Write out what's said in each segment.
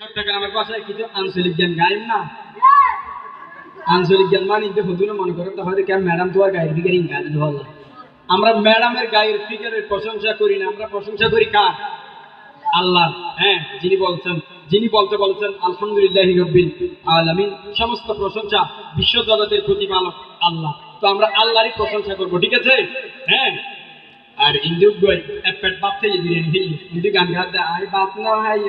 চট্টগ্রামের কিছু আঞ্চলিক জ্ঞান না? আঞ্চলিক জ্ঞান মানে মনে করেন তো হয়তো কেন ম্যাডাম তোমার গায়ের ফিগারিং আমরা ম্যাডামের গায়ের ফিগারের প্রশংসা করি না, আমরা প্রশংসা করি কার? আল্লাহ। হ্যাঁ যিনি বলছেন, যিনি বলতে বলছেন, আলহামদুলিল্লাহ রব্বিল আলামিন, সমস্ত প্রশংসা বিশ্ব জগতের প্রতিপালক আল্লাহ। তো আমরা আল্লাহরই প্রশংসা করব, ঠিক আছে? হ্যাঁ। আর ইন্দু গান গাতে আই বাপ না হাই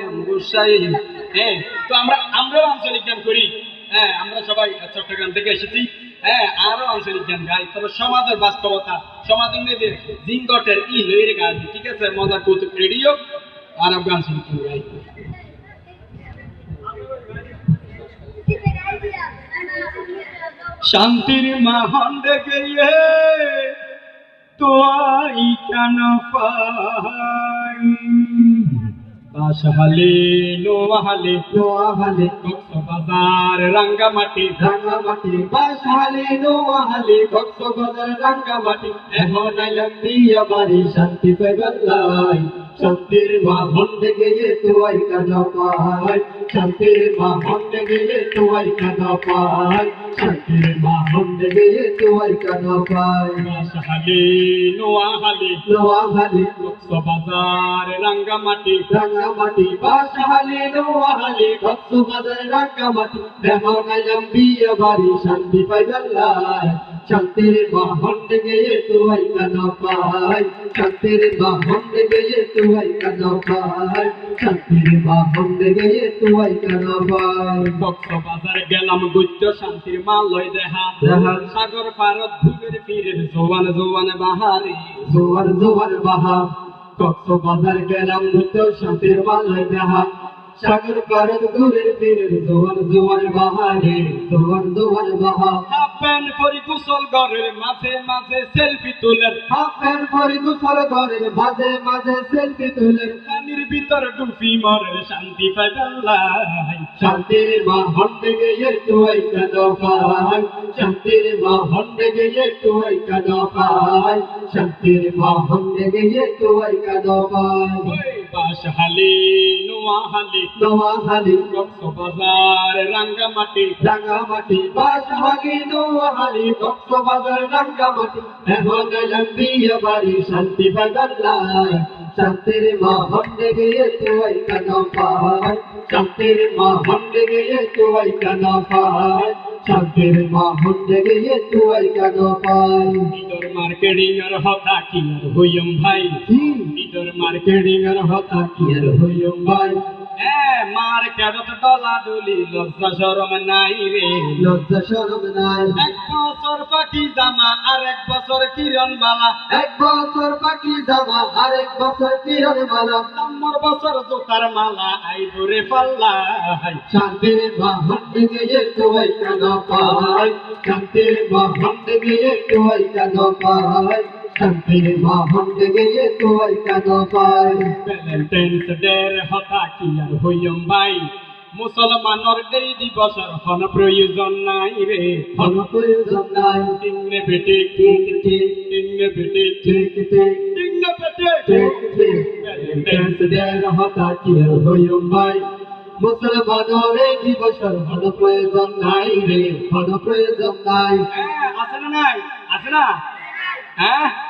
হ্যাঁ তো আমরা, আমরাও আঞ্চলিক গান করি। হ্যাঁ আমরা সবাই চট্টগ্রাম থেকে এসেছি। হ্যাঁ আরও আঞ্চলিক গান গাই। তবে সমাজের বাস্তবতা, সমাজের মেয়েদের জিঙ্গটের ই লইরে গান, ঠিক আছে? মজার কৌতুক রেডিও আর আমরা আঞ্চলিক গান গাই। শান্তির মাহন্ডে গিয়ে তোয়াই কেন পাই বাসহালে নোয়াহালে নোয়াহালে কক্সবাজার রাঙ্গামাটি। রাঙ্গামাটি বাসহালে নোয়াহালে কক্সবাজার রাঙ্গামাটি। এখন আইলাম বিয়া বাড়ি, শান্তি পাইবাল্লাই শান্তির মা হন্ডে গিয়ে তোয়াই পাই শান্তির মা হন্ডে গিয়ে তোয়াই পাই শান্তির মা হন্ডে গিয়ে তোয়াই কাজ পাই বাসহালে নোয়াহালে নোয়াহালে কক্সবাজার রাঙ্গামাটি। রাঙ্গামাটি বাসহালে নোয়াহালে কক্সবাজার রাঙ্গামাটি। এখন আইলাম বিয়া বাড়ি শান্তি পাইবাল্লাই শান্তির বাহন্ডে গিয়ে তোয়াই কান পাই শান্তির বাহন্ডে গিয়ে তোয়াই কান পাই শান্তির বাহন্ডে গিয়ে তোয়াই কান পাই কক্সবাজার গেলাম গুজ্জ শান্তির মালয় দেহা। দেহা। সাগর পারত ভুলের ফিরের জোয়ান জোয়ান বাহারে। জোয়ার জোয়ার বাহা। কক্সবাজার গেলাম তো শান্তির মালয় দেহা। সাগর পারদ দূরের তীরের জোয়ার জোয়ার বাহারে জোয়ার জোয়ার বাহা। হাফ প্যান্ট পরি গোসল ঘরের মাঝে মাঝে সেলফি তোলের হাফের পরে দুসর ঘরের মাঝে মাঝে সেলফি তুলে পানির ভিতর ডুবি মরে শান্তি পাই পাল্লাই শান্তির মা হন্ডে গিয়ে তুই কাদ পাই শান্তির মা হন্ডে গিয়ে তুই কাদ পাই শান্তির মা হন্ডে গিয়ে তুই কাদ পাই বাসহালি নোয়াহালি নোয়াহালি কক্সবাজার রাঙ্গামাটি। রাঙ্গামাটি বাসহালি নোয়াহালি কক্সবাজার রাঙ্গামাটি। এখন এলাম বিয়ে বাড়ি শান্তি বাগাল্লাই শান্তির মা হন্ডে গিয়ে তুই কাদ পাই শান্তির মা হন্ডে গিয়ে তুই কাদ পাই শান্তির মা থেকে তুই কাদ পাই ইদর মার্কেটিং আর হতা কি আর হইম ভাই? ইদর মার্কেটিং আর হতা কি আর হইম ভাই? এ মার কেডত ডলা ডলি লজ্জা শরম নাই রে। লজ্জা শরম নাই। এক বছর পাখি জামা আর এক বছর কিরণ মালা এক বছর পাখি জামা আরেক বছর কিরণ মালা নম্বর বছর জোতার মালা আই ধরে পাল্লাই শান্তির মা হন্ডে গিয়ে তুই কাদ পাই? শান্তির হন্ডে গিয়ে তুই কাদ পাই? হন্ডে গিয়ে তুই কাদ পাই ভ্যালেন্টাইন্স ডের হতা কি আর হইম ভাই? মুসলমানর এই দিবসের হন প্রয়োজন নাই রে। কোন প্রয়োজন নাই। টিংনে বেটে ঠিক ঠিক টিংনে বেটে ঠিক ঠিক টিংনে বেটে ঠিক ঠিক ভ্যালেন্টাইন্স হতা কি আর হইম ভাই? মুসলমানের এই দিবসের কোন প্রয়োজন নাই রে। কোন প্রয়োজন নাই। হ্যাঁ, আছে না নাই? আছে না? হ্যাঁ?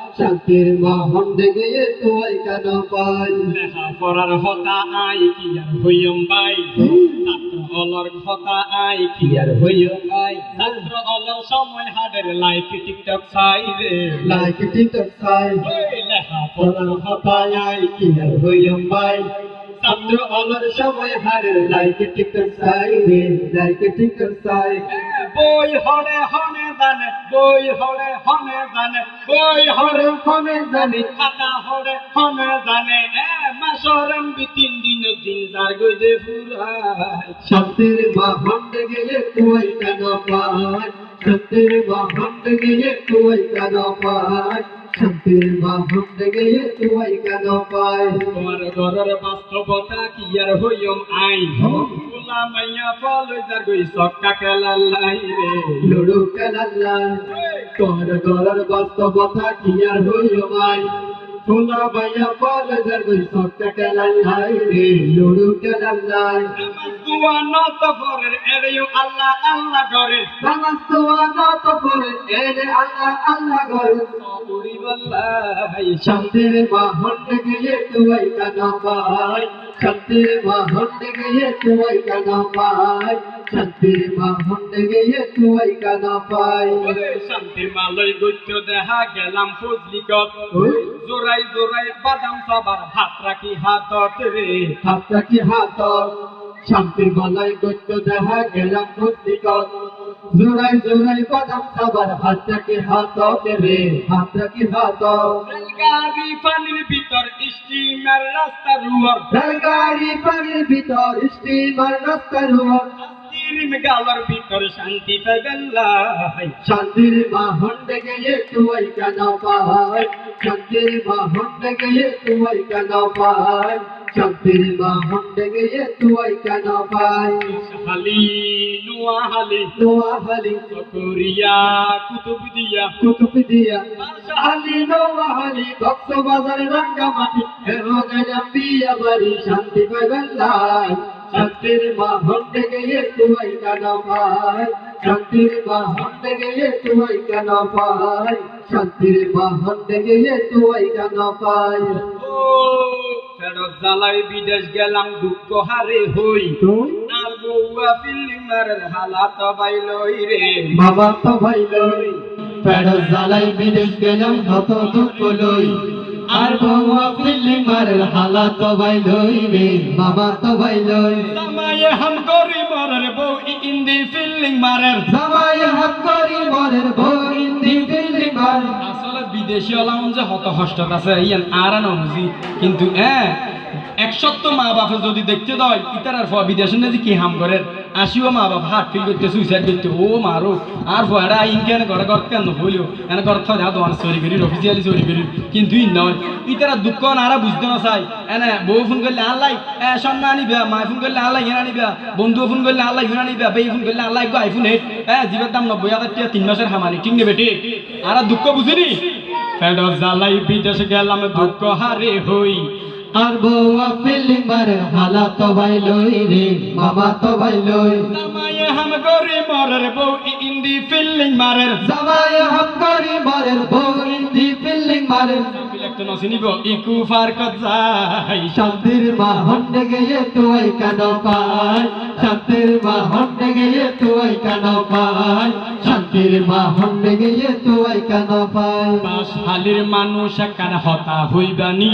শান্তির মা হন্ডে গিয়ে তুই জানা পাই? লেখা পড়ার হতা আই কি আর হইম ছাত্র অলর হতা আই কি আর হইম ভাই ছাত্র অলর সময় হাডের লাইক টিকটক চাই রে। লাইক টিকটক সাই লেখা পড়ার হতায় আই কি আর হইম ভাই ছাত্র অলর সময় হারে লাইক টিকটক সাই রে। লাইক টিকটক সাই বই হরে হনে জানে বই হরে হনে জানে বই হরে ফোনে জানি খাতা হরে হনে জানে। মাসরম বি তিন দিন দিন যার গইদে ফুরাই শান্তির মা হন্ডে গিয়ে তুই কেন শান্তির মা হন্ডে গিয়ে তুই কেন পাই শান্তির বাহন গিয়ে তুই কেন পাই তোমার ঘরের বাস্তবতা কি আর হইম আইন? ফুলা মাইয়া ফল যার গই সক্কা খেলা লাই রে। লুডু তোর গলার বাস্তবতা কি আর হইল মাই ফুলা বাইয়া পাল যার গই সক্কা খেলাল্লাই রে লুডু খেলাল্লাই দুয়া নত ফরের এরেও আল্লাহ আল্লাহ ডরে নামাজ তো করে এনে আল্লাহ আল্লাহ করে সবুরি বল্লাই শান্তির বাহন গিয়ে তুই কেন পাই শান্তির বাহন গিয়ে তুই কেন পাই শান্তির বাহন গিয়ে তুই কেন পাই শান্তির মালয় গৈত্য দেখা গেলাম ফজলিকত জোরাই জোরাই বাদাম সাবার হাত রাখি হাতত রে হাত কি হাত রে হাতটা কি হাত গাড়ি পানির ভিতর স্টিমার রাস্তা রুয়ার গাড়ি পানির ভিতর স্টিমার রাস্তার উপর স্টিম গালার ভিতর শান্তি পাইবেল্লাই শান্তির বাহন গিয়ে তুই কেন পাই শান্তির বাহন গিয়ে তুই কেন পাই শান্তির বাহন গিয়ে তুই কেন পাই হালি নুয়া হালি নোয়া হালি করিয়া কুতুব দিয়া কুতুব দিয়া শাহালি নোয়া হালি কক্সবাজার রাঙ্গামাটি। হেরো গেলাম বিয়া বাড়ি শান্তি পাইবেল্লাই শান্তির বাহন গিয়ে তুই কেন পাই শান্তির বাহন গিয়ে তুই কেন পাই শান্তির বাহন গিয়ে তুই কেন পাই ফেরত জ্বালাই বিদেশ গেলাম দুঃখ হারে হই। তুই? আর বউয়া ফিল্লিং মারের হালাত বাইলই রে। বাবা তো ভাই লই পেড় জ্বালাই বিদেশ গেলাম হত দুঃখ লই। আর বাবা ফিল্লি মারের হালা তো ভাই লই রে বাবা তো ভাই লই। জামায়ে হাম করি মরের বউ ইন্দি ফিল্লিং মারের। জামাই হাত করি মরের বই ইন্দি ফিল্লি মার। আসলে বিদেশি হলাম যে হত হস্টত আছে ইয়ান আর নমজি কিন্তু হ্যাঁ একসত্য মা বাপে যদি দেখতে দয় ইতার ফ বিদেশে না যে কি হাম করে আসিও মা বাপ হার্ট ফিল করতে সুইসাইড করতে, ও মারো আর ফুয়ারা ইনকেন ঘরে ঘর কেন হইলেও এনে ঘর থা যাও তোমার চুরি করি অফিসিয়ালি চুরি করি কিন্তু ই নয়। ইতারা দুঃখ নারা বুঝতে না চাই। এনে বউ ফোন করলে আল্লাহ এ সন্না আনিবা মা ফোন করলে আল্লাহ ইয়ে আনিবা বন্ধু ফোন করলে আল্লাহ ইয়ে আনিবা, বেই ফোন করলে আল্লাহ একটু আইফোন হেট হ্যাঁ জীবের দাম নব্বই হাজার টাকা তিন মাসের হামানি, ঠিক নেবে ঠিক? আর দুঃখ বুঝিনি? ফেডর জ্বালাই বিদেশে গেলাম, দুঃখ হারে হই। আর বউয়া ফিল্লি মারের হালা তো ভাই লই রে বাবা তো ভাই লই জামায়ে হাম গরি মরের বউ ইন্দি ফিল্লিং মারের। ফিল্লি নসিনিব ইকু যাই শান্তির বাহন গিয়ে তুই কেন পাই? শান্তির বাহন গিয়ে তুই কেন পাই? শান্তির বাহন গিয়ে তুই কেন পাই? বাস হালির মানুষ কান হতা হইবানি।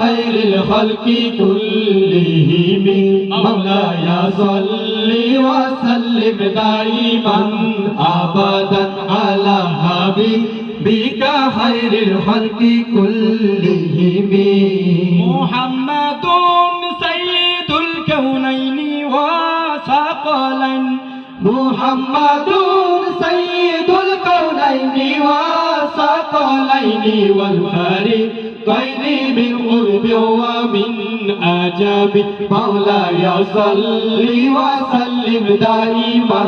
خير الخلق كلهم مولاي صل وسلم دائما ابدا على حبيبك خير الخلق كلهم محمد سيد الكونين وثقلين محمد سيد الكونين وثقلين والفريقين من قرب ومن أجاب مولاي صل وسلم دائما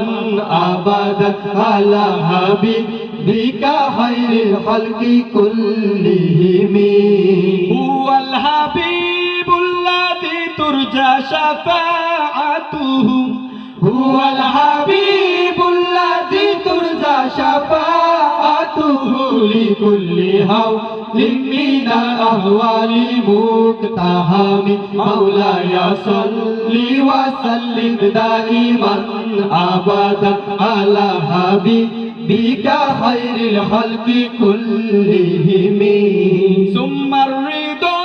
أبدا على حبيبك خير الخلق كلهم هو الحبيب الذي ترجى شفاعته هو الحبيب الذي ترجى شفاعته لكل هول من الأهوال مقتحم. مولاي صل وسلم دائما أبدا على حبيبك خير الخلق كلهم. ثم الرضا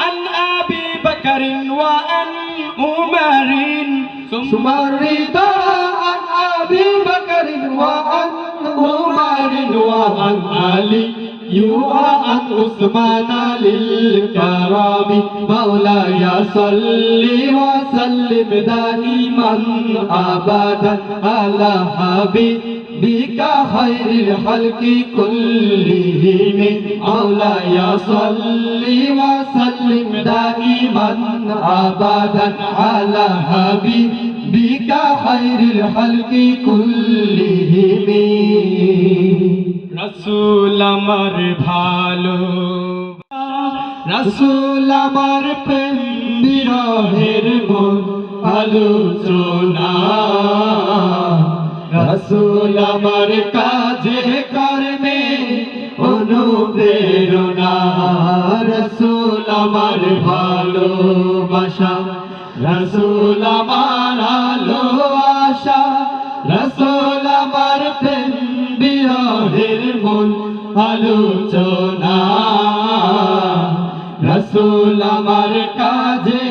عن أبي بكر وعن سمرت عن أبي بكر علي وعن عثمان للكرام. مولاي صل وسلم دائما أبدا على حبيبك خير الخلق كلهم. مولاي صل وسلم دائما أبدا على حبيبك বিকা খাইরুল হালকি কুল্লিহিমি রসুল আমার ভালো। রসুল আমার প্রেম বিরহের ভালো আলোচনা। রসুল আমার কাজে কর্মে অনুপ্রেরণা। রসুল আমার ভালোবাসা। রসুল আমার আলো আশা রসুল আমার প্রেম বিরহের মন আলোচনা রসুল আমার কাজে